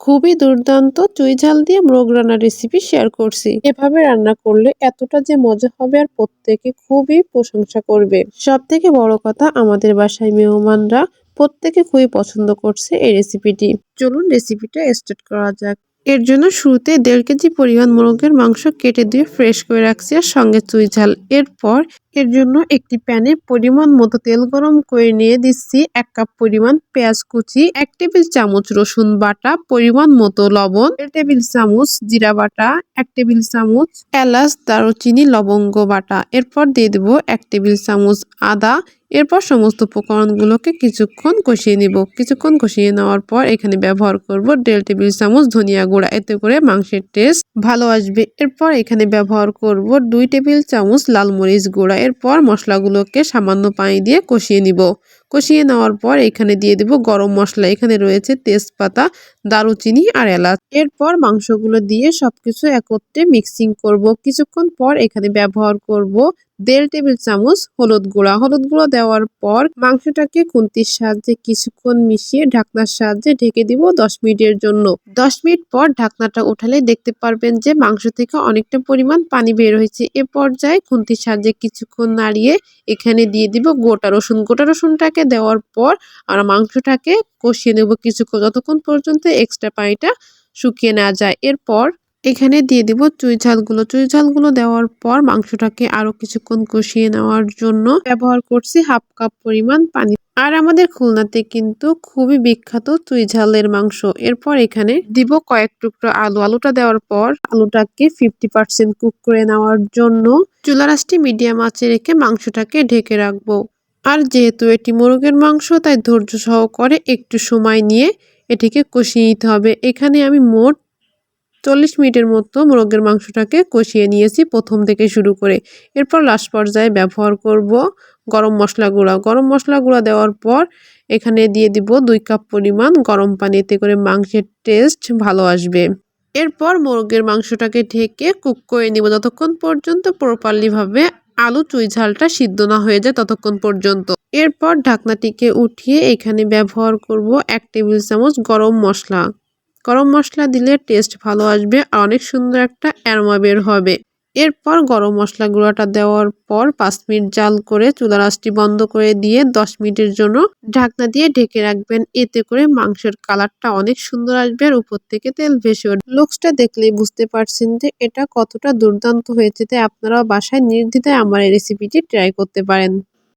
খুবই দুর্দান্ত চুই ঝাল দিয়ে মোরগ রান্নার রেসিপি শেয়ার করছি। এভাবে রান্না করলে এতটা যে মজা হবে আর প্রত্যেকে খুবই প্রশংসা করবে। সব থেকে বড় কথা আমাদের বাসায় মেহমানরা প্রত্যেকে খুবই পছন্দ করছে এই রেসিপিটি চলুন রেসিপিটা স্টার্ট করা যাক। এর জন্য শুরুতে দেড় কেজি পরিমাণ মোরগের মাংস কেটে দিয়ে ফ্রেশ করে রাখছি আর সঙ্গে চুই ঝাল। এরপর এর জন্য একটি প্যানে পরিমাণ মতো তেল গরম করে নিয়ে দিচ্ছি এক কাপ পরিমাণ পেঁয়াজ কুচি, এক টেবিল চামচ রসুন বাটা, পরিমাণ মতো লবণ এক টেবিল চামচ জিরা বাটা, এক টেবিল চামচ এলাচ, দারুচিনি, লবঙ্গ বাটা। এরপর দিয়ে দেবো এক টেবিল চামচ আদা। এরপর সমস্ত উপকরণগুলোকে কিছুক্ষণ কষিয়ে নিব। কিছুক্ষণ কষিয়ে নেওয়ার পর এখানে ব্যবহার করব দেড় টেবিল চামচ ধনিয়া গুঁড়া। এতে করে মাংসের টেস্ট ভালো আসবে। এরপর এখানে ব্যবহার করব দুই টেবিল চামচ লাল মরিচ গুঁড়া। এরপর মশলাগুলোকে সামান্য পানি দিয়ে কষিয়ে নিব। কষিয়ে নেওয়ার পর এখানে দিয়ে দিব গরম মশলা। এখানে রয়েছে তেজপাতা, দারুচিনি আর এলাচ। এরপর মাংসগুলো দিয়ে সবকিছু একত্রে মিক্সিং করব। কিছুক্ষণ পর এখানে ব্যবহার করব দেড় টেবিল চামচ হলুদ গুঁড়া। হলুদ গুঁড়ো দেওয়ার পর মাংসটাকে খুন্তির সাহায্যে কিছুক্ষণ মিশিয়ে ঢাকনার সাহায্যে ঢেকে দিব দশ মিনিটের জন্য। দশ মিনিট পর ঢাকনাটা উঠালে দেখতে পারবেন যে মাংস থেকে অনেকটা পরিমাণ পানি বের হয়েছে। এ পর্যায়ে খুন্তির সাহায্যে কিছুক্ষণ নাড়িয়ে এখানে দিয়ে দিব গোটা রসুন। গোটা রসুনটাকে দেওয়ার পর আর মাংসটাকে কষিয়ে নেব কিছুক্ষণ, যতক্ষণ পর্যন্ত এক্সট্রা পানিটা শুকিয়ে না যায়। এরপর এখানে দিয়ে দিব চুই ঝালগুলো। চুই ঝালগুলো দেওয়ার পর মাংসটাকে আরও কিছুক্ষণ কষিয়ে নেওয়ার জন্য ব্যবহার করছি হাফ কাপ পরিমাণ পানি। আর আমাদের খুলনাতে কিন্তু খুবই বিখ্যাত চুই ঝালের মাংস। এরপর এখানে দিব কয়েক টুকরো আলু। আলুটা দেওয়ার পর আলুটাকে ফিফটি পার্সেন্ট কুক করে নেওয়ার জন্য চুলারাসটি মিডিয়াম আঁচে রেখে মাংসটাকে ঢেকে রাখব। আর যেহেতু এটি মোরগের মাংস, তাই ধৈর্য সহকারে একটু সময় নিয়ে এটিকে কষিয়ে নিতে হবে। এখানে আমি মোট চল্লিশ মিনিটের মতো মোরগের মাংসটাকে কষিয়ে নিয়েছি প্রথম থেকে শুরু করে। এরপর লাস্ট পর্যায়ে ব্যবহার করব গরম মশলা গুঁড়া। গরম মশলা গুঁড়া দেওয়ার পর এখানে দিয়ে দিব দুই কাপ পরিমাণ গরম পানি এতে করে মাংসের টেস্ট ভালো আসবে। এরপর মোরগের মাংসটাকে ঢেকে কুক করে নিব। যতক্ষণ পর্যন্ত প্রপারলিভাবে আলু চুই ঝালটা সিদ্ধ না হয়ে যায় ততক্ষণ পর্যন্ত। এরপর ঢাকনাটিকে উঠিয়ে এখানে ব্যবহার করব এক টেবিল চামচ গরম মশলা। গরম মশলা দিলে টেস্ট ভালো আসবে আর অনেক সুন্দর একটা অ্যারোমা বের হবে। এরপর গরম মশলা গুঁড়াটা দেওয়ার পর পাঁচ মিনিট জাল করে চুলার আঁচটি বন্ধ করে দিয়ে দশ মিনিটের জন্য ঢাকনা দিয়ে ঢেকে রাখবেন। এতে করে মাংসের কালারটা অনেক সুন্দর আসবে আর উপর থেকে তেল ভেসে উঠবে লুকসটা দেখলেই বুঝতে পারছেন যে এটা কতটা দুর্দান্ত হয়েছে, তাই আপনারাও বাসায় নির্দ্বিধায় আমার এই রেসিপিটি ট্রাই করতে পারেন।